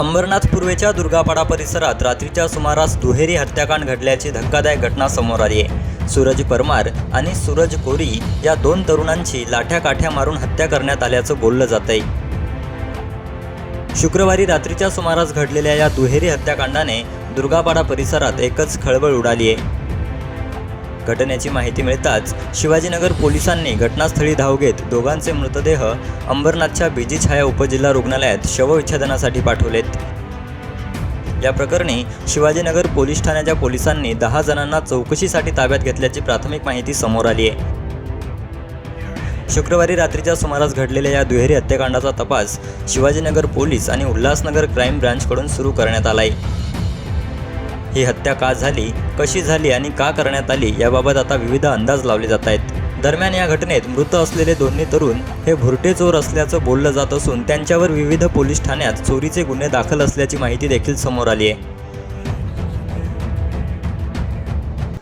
अंबरनाथ पूर्वेच्या दुर्गापाडा परिसरात रात्रीच्या सुमारास दुहेरी हत्याकांड घडल्याची धक्कादायक घटना समोर आली आहे. सूरज परमार आणि सूरज कोरी या दोन तरुणांची लाठ्या काठ्या मारून हत्या करण्यात आल्याचं बोललं जात आहे. शुक्रवारी रात्रीच्या सुमारास घडलेल्या या दुहेरी हत्याकांडाने दुर्गापाडा परिसरात एकच खळबळ उडाली आहे. घटनेची माहिती मिळताच शिवाजीनगर पोलिसांनी घटनास्थळी धाव घेत दोघांचे मृतदेह अंबरनाथच्या बीजी छाया उपजिल्हा रुग्णालयात शवविच्छेदनासाठी पाठवलेत. या प्रकरणी शिवाजीनगर पोलीस ठाण्याच्या पोलिसांनी दहा जणांना चौकशीसाठी ताब्यात घेतल्याची प्राथमिक माहिती समोर आली आहे. शुक्रवारी रात्रीच्या सुमारास घडलेल्या या दुहेरी हत्याकांडाचा तपास शिवाजीनगर पोलीस आणि उल्हासनगर क्राईम ब्रांचकडून सुरू करण्यात आला आहे ही हत्या का झाली कशी झाली आणि का करण्यात आली याबाबत आता विविध अंदाज लावले जात आहेत. दरम्यान या घटनेत मृत असलेले दोन्ही तरुण हे भुरटे चोर असल्याचं बोललं जात असून त्यांच्यावर विविध पोलीस ठाण्यात चोरीचे गुन्हे दाखल असल्याची माहिती देखील समोर आली आहे.